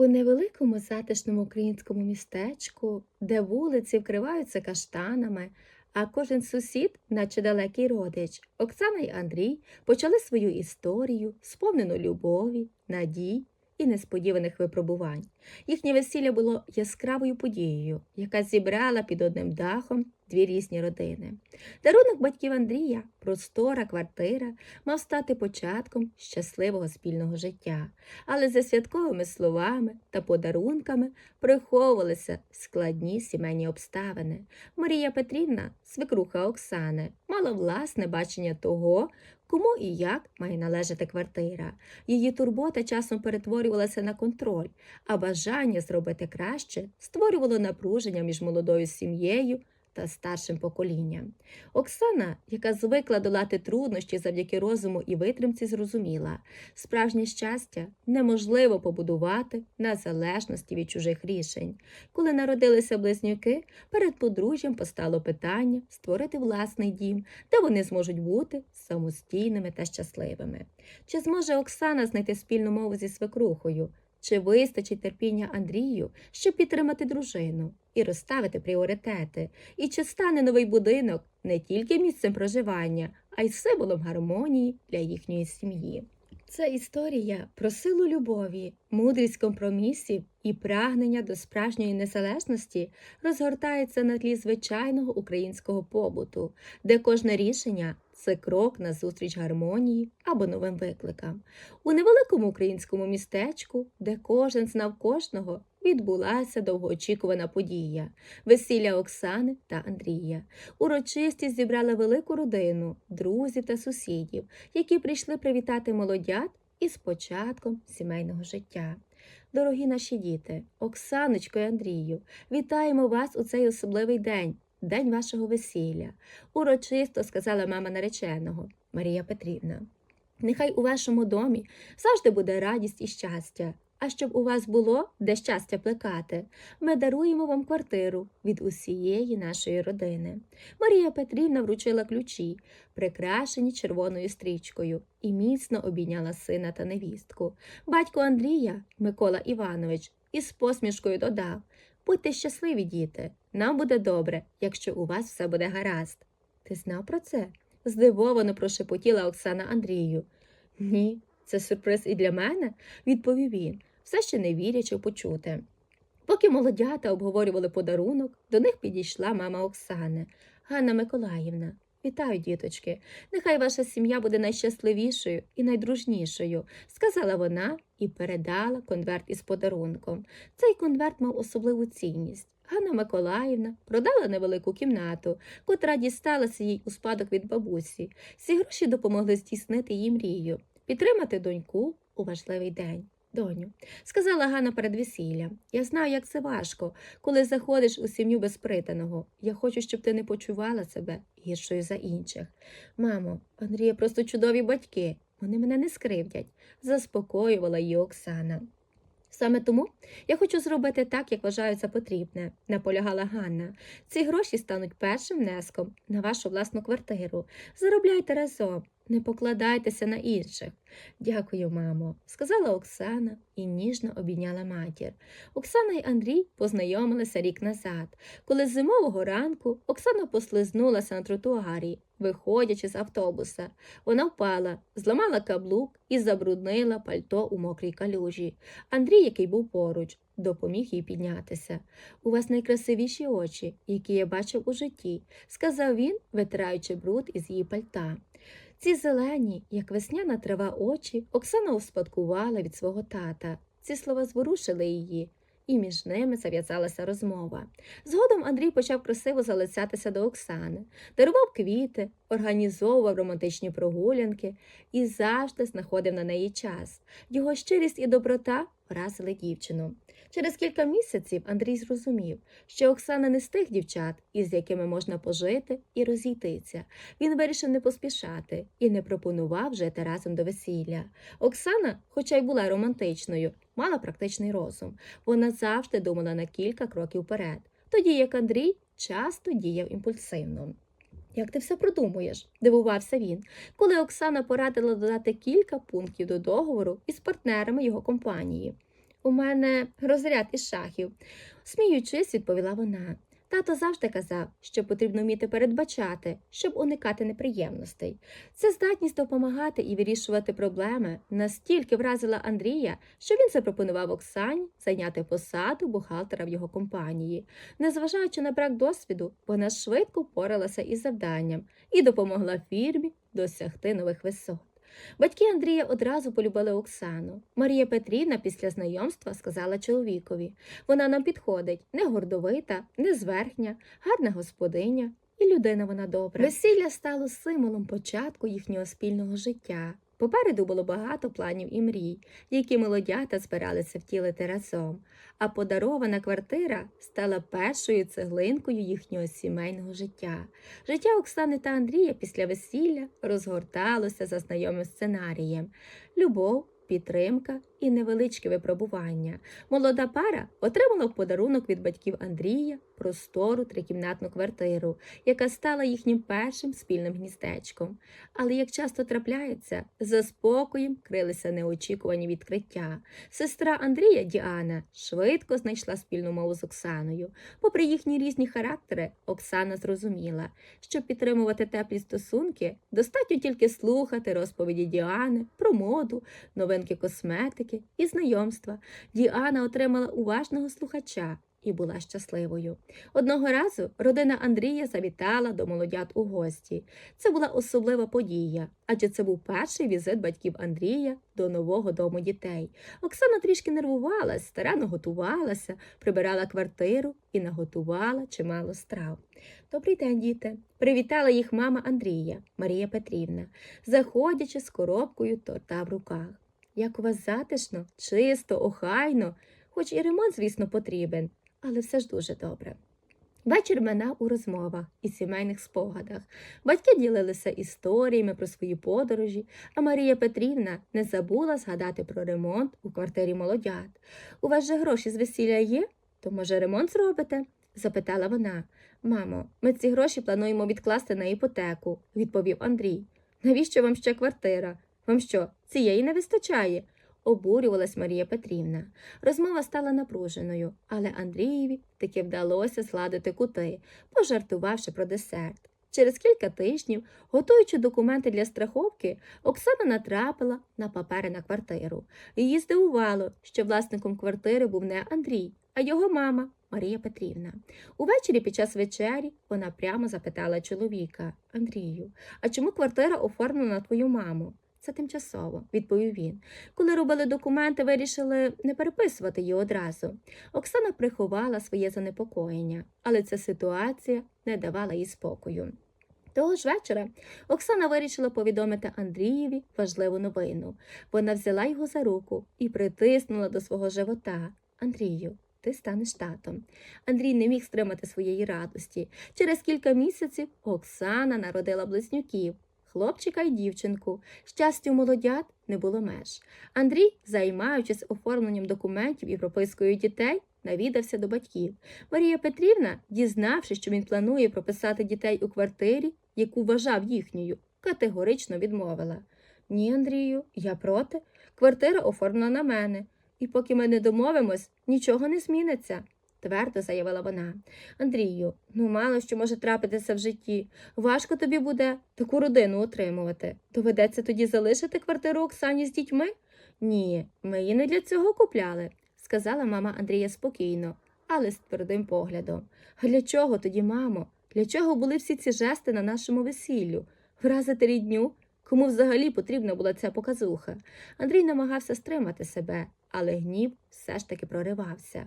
У невеликому затишному українському містечку, де вулиці вкриваються каштанами, а кожен сусід, наче далекий родич, Оксана й Андрій почали свою історію, сповнену любові, надій і несподіваних випробувань. Їхнє весілля було яскравою подією, яка зібрала під одним дахом дві різні родини. Дарунок батьків Андрія, простора квартира, мав стати початком щасливого спільного життя але за святковими словами та подарунками приховувалися складні сімейні обставини. Марія Петрівна, свекруха Оксани, мала власне бачення того, кому і як має належати квартира. Її турбота часом перетворювалася на контроль, а бажання зробити краще створювало напруження між молодою сім'єю та старшим поколінням. Оксана, яка звикла долати труднощі завдяки розуму і витримці, зрозуміла, справжнє щастя неможливо побудувати на залежності від чужих рішень. Коли народилися близнюки, перед подружжям постало питання створити власний дім, де вони зможуть бути самостійними та щасливими. Чи зможе Оксана знайти спільну мову зі свекрухою? Чи вистачить терпіння Андрію, щоб підтримати дружину і розставити пріоритети? І чи стане новий будинок не тільки місцем проживання, а й символом гармонії для їхньої сім'ї? Це історія про силу любові, мудрість компромісів і прагнення до справжньої незалежності розгортається на тлі звичайного українського побуту, де кожне рішення це крок назустріч гармонії або новим викликам. У невеликому українському містечку, де кожен знав кожного, відбулася довгоочікувана подія весілля Оксани та Андрія. Урочистість зібрала велику родину, друзів та сусідів, які прийшли привітати молодят із початком сімейного життя. Дорогі наші діти, Оксаночко і Андрію, вітаємо вас у цей особливий день, день вашого весілля. Урочисто сказала мама нареченого Марія Петрівна. Нехай у вашому домі завжди буде радість і щастя. А щоб у вас було де щастя плекати, ми даруємо вам квартиру від усієї нашої родини. Марія Петрівна вручила ключі, прикрашені червоною стрічкою, і міцно обійняла сина та невістку. Батько Андрія, Микола Іванович, із посмішкою додав Будьте щасливі, діти, нам буде добре, якщо у вас все буде гаразд. Ти знав про це? здивовано прошепотіла Оксана Андрію. Ні, це сюрприз і для мене, відповів він, все ще не вірячи в почуте. Поки молодята обговорювали подарунок, до них підійшла мама Оксани, Ганна Миколаївна. Вітаю, діточки. Нехай ваша сім'я буде найщасливішою і найдружнішою, сказала вона і передала конверт із подарунком. Цей конверт мав особливу цінність. Ганна Миколаївна продала невелику кімнату, котра дісталася їй у спадок від бабусі. Ці гроші допомогли здійснити її мрію, підтримати доньку у важливий день. Доню, сказала Ганна перед весіллям, я знаю, як це важко, коли заходиш у сім'ю безпританого. Я хочу, щоб ти не почувала себе гіршою за інших. Мамо, Андрія просто чудові батьки, вони мене не скривдять, заспокоювала її Оксана. Саме тому я хочу зробити так, як вважаю за потрібне, наполягала Ганна. Ці гроші стануть першим внеском на вашу власну квартиру. Заробляйте разом, не покладайтеся на інших. Дякую, мамо, сказала Оксана і ніжно обійняла матір. Оксана і Андрій познайомилися рік назад, коли з зимового ранку Оксана послизнулася на тротуарі, виходячи з автобуса. Вона впала, зламала каблук і забруднила пальто у мокрій калюжі. Андрій, який був поруч, допоміг їй піднятися. У вас найкрасивіші очі, які я бачив у житті, сказав він, витираючи бруд із її пальта. Ці зелені, як весняна трава очі, Оксана успадкувала від свого тата. Ці слова зворушили її, і між ними зав'язалася розмова. Згодом Андрій почав красиво залицятися до Оксани, дарував квіти, організовував романтичні прогулянки і завжди знаходив на неї час. Його щирість і доброта вразили дівчину. Через кілька місяців Андрій зрозумів, що Оксана не з тих дівчат, із якими можна пожити і розійтися. Він вирішив не поспішати і не пропонував жити разом до весілля. Оксана, хоча й була романтичною, мала практичний розум. Вона завжди думала на кілька кроків вперед, тоді як Андрій часто діяв імпульсивно. Як ти все продумуєш? дивувався він, коли Оксана порадила додати кілька пунктів до договору із партнерами його компанії. У мене розряд із шахів. Сміючись, відповіла вона. Тато завжди казав, що потрібно вміти передбачати, щоб уникати неприємностей. Ця здатність допомагати і вирішувати проблеми настільки вразила Андрія, що він запропонував Оксані зайняти посаду бухгалтера в його компанії. Незважаючи на брак досвіду, вона швидко впоралася із завданням і допомогла фірмі досягти нових висот. Батьки Андрія одразу полюбили Оксану. Марія Петрівна після знайомства сказала чоловікові вона нам підходить, не гордовита, не зверхня, гарна господиня. І людина вона добра. Весілля стало символом початку їхнього спільного життя. Попереду було багато планів і мрій, які молодята збиралися втілити разом, а подарована квартира стала першою цеглинкою їхнього сімейного життя. Життя Оксани та Андрія після весілля розгорталося за знайомим сценарієм: любов, підтримка і невеличке випробування. Молода пара отримала в подарунок від батьків Андрія простору трикімнатну квартиру, яка стала їхнім першим спільним гніздечком. Але, як часто трапляється, за спокоєм крилися неочікувані відкриття. Сестра Андрія Діана швидко знайшла спільну мову з Оксаною. Попри їхні різні характери, Оксана зрозуміла, щоб підтримувати теплі стосунки, достатньо тільки слухати розповіді Діани про моду, новинки косметики і знайомства. Діана отримала уважного слухача. І була щасливою. Одного разу родина Андрія завітала до молодят у гості. Це була особлива подія, адже це був перший візит батьків Андрія до нового дому дітей. Оксана трішки нервувалась, старанно готувалася, прибирала квартиру і наготувала чимало страв. Добрий день, діти! Привітала їх мама Андрія, Марія Петрівна, заходячи з коробкою торта в руках. Як у вас затишно, чисто, охайно, хоч і ремонт, звісно, потрібен, але все ж дуже добре. Вечір минав у розмовах і сімейних спогадах. Батьки ділилися історіями про свої подорожі, а Марія Петрівна не забула згадати про ремонт у квартирі молодят. У вас же гроші з весілля є? То, може, ремонт зробите? запитала вона. Мамо, ми ці гроші плануємо відкласти на іпотеку, відповів Андрій. Навіщо вам ще квартира? Вам що, цієї не вистачає? обурювалась Марія Петрівна. Розмова стала напруженою, але Андрієві таки вдалося згладити кути, пожартувавши про десерт. Через кілька тижнів, готуючи документи для страховки, Оксана натрапила на папери на квартиру. Її здивувало, що власником квартири був не Андрій, а його мама Марія Петрівна. Увечері під час вечері вона прямо запитала чоловіка Андрію, а чому квартира оформлена на твою маму? Це тимчасово, відповів він. Коли робили документи, вирішили не переписувати її одразу. Оксана приховала своє занепокоєння, але ця ситуація не давала їй спокою. Того ж вечора Оксана вирішила повідомити Андрієві важливу новину. Вона взяла його за руку і притиснула до свого живота. Андрію, ти станеш татом. Андрій не міг стримати своєї радості. Через кілька місяців Оксана народила близнюків. Хлопчика й дівчинку. Щастю молодят не було меж. Андрій, займаючись оформленням документів і пропискою дітей, навідався до батьків. Марія Петрівна, дізнавшись, що він планує прописати дітей у квартирі, яку вважав їхньою, категорично відмовила. Ні, Андрію, я проти. Квартира оформлена на мене, і поки ми не домовимось, нічого не зміниться. Твердо заявила вона. Андрію, ну мало що може трапитися в житті. Важко тобі буде таку родину отримувати. Доведеться тоді залишити квартиру Оксані з дітьми? Ні, ми її не для цього купляли, сказала мама Андрія спокійно, але з твердим поглядом. А для чого тоді, мамо? Для чого були всі ці жести на нашому весіллю? Вразити рідню? Кому взагалі потрібна була ця показуха? Андрій намагався стримати себе, але гнів все ж таки проривався.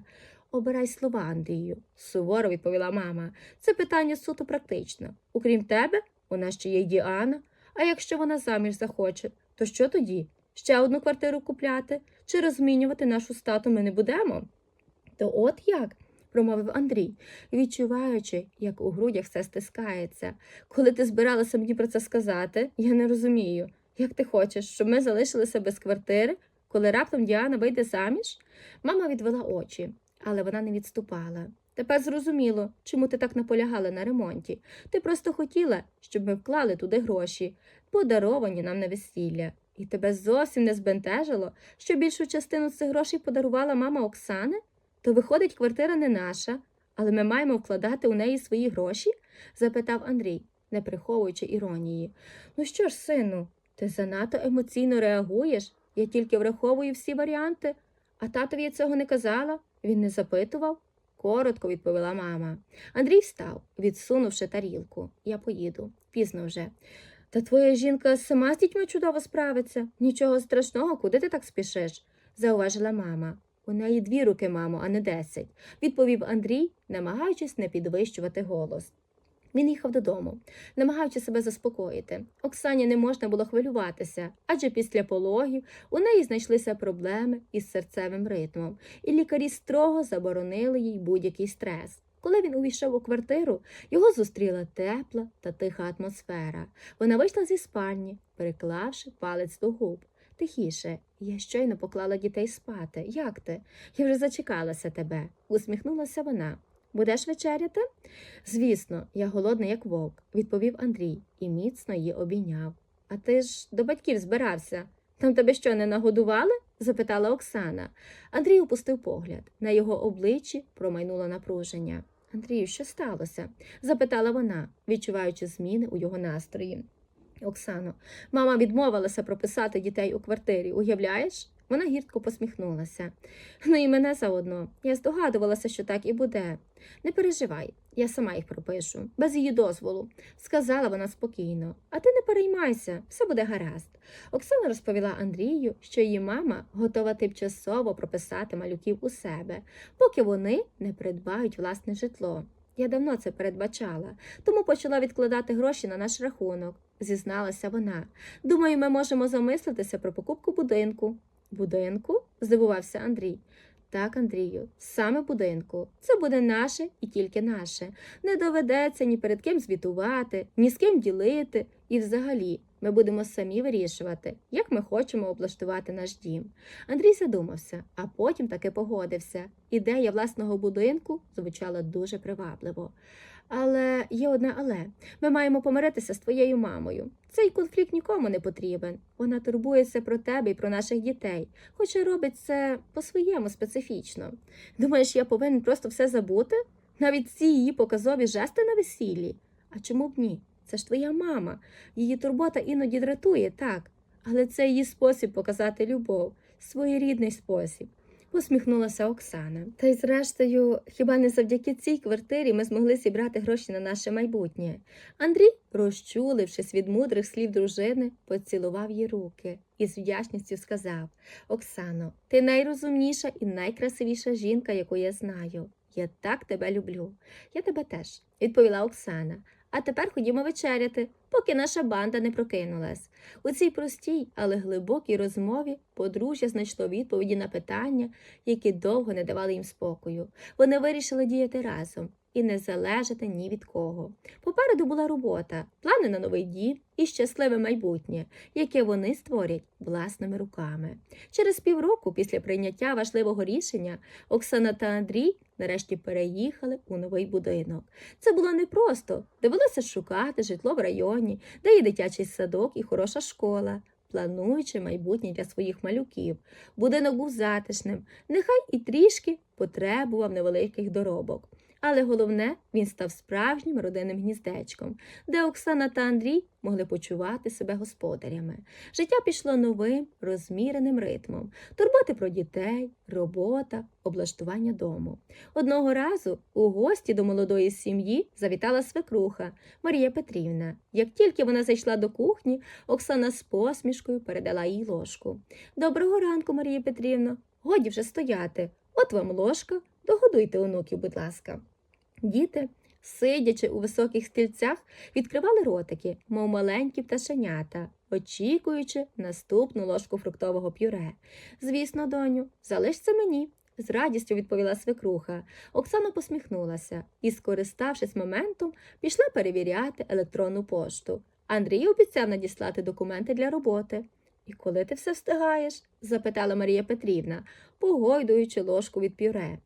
Обирай слова, Андрію, суворо відповіла мама. Це питання суто практично. Окрім тебе, вона ще є Діана. А якщо вона заміж захоче, то що тоді? Ще одну квартиру купляти чи розмінювати нашу стату ми не будемо? То от як? промовив Андрій, відчуваючи, як у грудях все стискається. Коли ти збиралася мені про це сказати, я не розумію. Як ти хочеш, щоб ми залишилися без квартири, коли раптом Діана вийде заміж? Мама відвела очі але вона не відступала. Тепер зрозуміло, чому ти так наполягала на ремонті. Ти просто хотіла, щоб ми вклали туди гроші, подаровані нам на весілля. І тебе зовсім не збентежило, що більшу частину цих грошей подарувала мама Оксани? То виходить, квартира не наша, але ми маємо вкладати у неї свої гроші? запитав Андрій, не приховуючи іронії. Ну що ж, сину, ти занадто емоційно реагуєш. Я тільки враховую всі варіанти. А татові я цього не казала, він не запитував. Коротко відповіла мама. Андрій встав, відсунувши тарілку. Я поїду, пізно вже. Та твоя жінка сама з дітьми чудово справиться. Нічого страшного, куди ти так спішиш? зауважила мама. У неї дві руки, мамо, а не десять, відповів Андрій, намагаючись не підвищувати голос. Він їхав додому, намагаючись себе заспокоїти. Оксані не можна було хвилюватися, адже після пологів у неї знайшлися проблеми із серцевим ритмом, і лікарі строго заборонили їй будь-який стрес. Коли він увійшов у квартиру, його зустріла тепла та тиха атмосфера. Вона вийшла зі спальні, переклавши палець до губ. Тихіше, я щойно поклала дітей спати. Як ти? Я вже зачекалася тебе, усміхнулася вона. Будеш вечеряти? Звісно, я голодний, як вовк, відповів Андрій і міцно її обійняв. А ти ж до батьків збирався. Там тебе що, не нагодували? запитала Оксана. Андрій опустив погляд. На його обличчі промайнуло напруження. Андрію, що сталося? запитала вона, відчуваючи зміни у його настрої. Оксано, мама відмовилася прописати дітей у квартирі, уявляєш? Вона гіртко посміхнулася. Ну і мене заодно. Я здогадувалася, що так і буде. Не переживай, я сама їх пропишу, без її дозволу, сказала вона спокійно. А ти не переймайся, все буде гаразд. Оксана розповіла Андрію, що її мама готова тимчасово прописати малюків у себе, поки вони не придбають власне житло. Я давно це передбачала, тому почала відкладати гроші на наш рахунок, зізналася вона. Думаю, ми можемо замислитися про покупку будинку. Будинку? здивувався Андрій. Так, Андрію, саме будинку. Це буде наше і тільки наше. Не доведеться ні перед ким звітувати, ні з ким ділити. І взагалі ми будемо самі вирішувати, як ми хочемо облаштувати наш дім. Андрій задумався, а потім таки погодився. Ідея власного будинку звучала дуже привабливо. Але є одне але ми маємо помиритися з твоєю мамою. Цей конфлікт нікому не потрібен. Вона турбується про тебе і про наших дітей, хоча робить це по-своєму специфічно. Думаєш, я повинен просто все забути? Навіть ці її показові жести на весіллі? А чому б ні? Це ж твоя мама. Її турбота іноді дратує, так, але це її спосіб показати любов, своєрідний спосіб. Посміхнулася Оксана. Та й зрештою, хіба не завдяки цій квартирі ми змогли зібрати гроші на наше майбутнє? Андрій, розчулившись від мудрих слів дружини, поцілував її руки і з вдячністю сказав Оксано, ти найрозумніша і найкрасивіша жінка, яку я знаю. Я так тебе люблю. Я тебе теж, відповіла Оксана. А тепер ходімо вечеряти, поки наша банда не прокинулась. У цій простій, але глибокій розмові подружжя знайшло відповіді на питання, які довго не давали їм спокою. Вони вирішили діяти разом і не залежати ні від кого. Попереду була робота, плани на новий дім і щасливе майбутнє, яке вони створять власними руками. Через півроку після прийняття важливого рішення Оксана та Андрій нарешті переїхали у новий будинок. Це було непросто. Довелося шукати житло в районі, де є дитячий садок і хороша школа. Плануючи майбутнє для своїх малюків, будинок був затишним, нехай і трішки потребував невеликих доробок. Але головне, він став справжнім родинним гніздечком, де Оксана та Андрій могли почувати себе господарями. Життя пішло новим, розміреним ритмом, турботи про дітей, робота, облаштування дому. Одного разу у гості до молодої сім'ї завітала свекруха Марія Петрівна. Як тільки вона зайшла до кухні, Оксана з посмішкою передала їй ложку. Доброго ранку, Марія Петрівна. Годі вже стояти. От вам ложка, догодуйте онуків, будь ласка. Діти, сидячи у високих стільцях, відкривали ротики, мов маленькі пташенята, очікуючи наступну ложку фруктового пюре. Звісно, доню, залиш це мені. З радістю відповіла свекруха. Оксана посміхнулася і, скориставшись моментом, пішла перевіряти електронну пошту. Андрій обіцяв надіслати документи для роботи. І коли ти все встигаєш? запитала Марія Петрівна, погойдуючи ложку від пюре.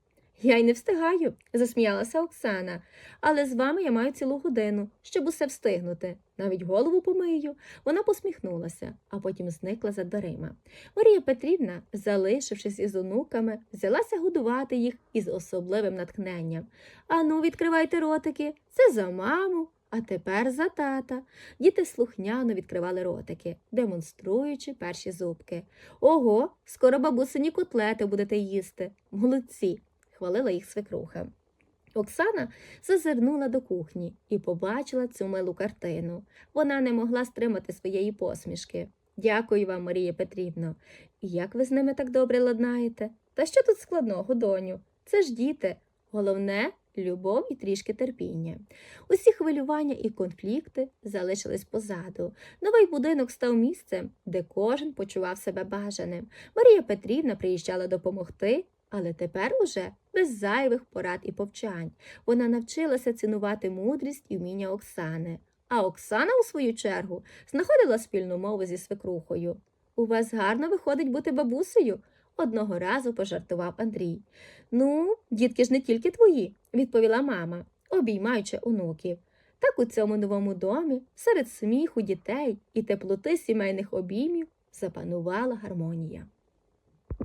Я й не встигаю, засміялася Оксана. Але з вами я маю цілу годину, щоб усе встигнути. Навіть голову помию. Вона посміхнулася, а потім зникла за дверима. Марія Петрівна, залишившись із онуками, взялася годувати їх із особливим натхненням. Ану, відкривайте ротики, це за маму, а тепер за тата. Діти слухняно відкривали ротики, демонструючи перші зубки. Ого, скоро бабусині котлети будете їсти. Молодці, хвалила їх свекруха. Оксана зазирнула до кухні і побачила цю милу картину. Вона не могла стримати своєї посмішки. Дякую вам, Марія Петрівно. І як ви з ними так добре ладнаєте? Та що тут складного, доню? Це ж діти. Головне любов і трішки терпіння. Усі хвилювання і конфлікти залишились позаду. Новий будинок став місцем, де кожен почував себе бажаним. Марія Петрівна приїжджала допомогти, але тепер уже без зайвих порад і повчань. Вона навчилася цінувати мудрість і вміння Оксани. А Оксана, у свою чергу, знаходила спільну мову зі свекрухою. У вас гарно виходить бути бабусею, одного разу пожартував Андрій. Ну, дітки ж не тільки твої, відповіла мама, обіймаючи онуків. Так у цьому новому домі, серед сміху дітей і теплоти сімейних обіймів, запанувала гармонія.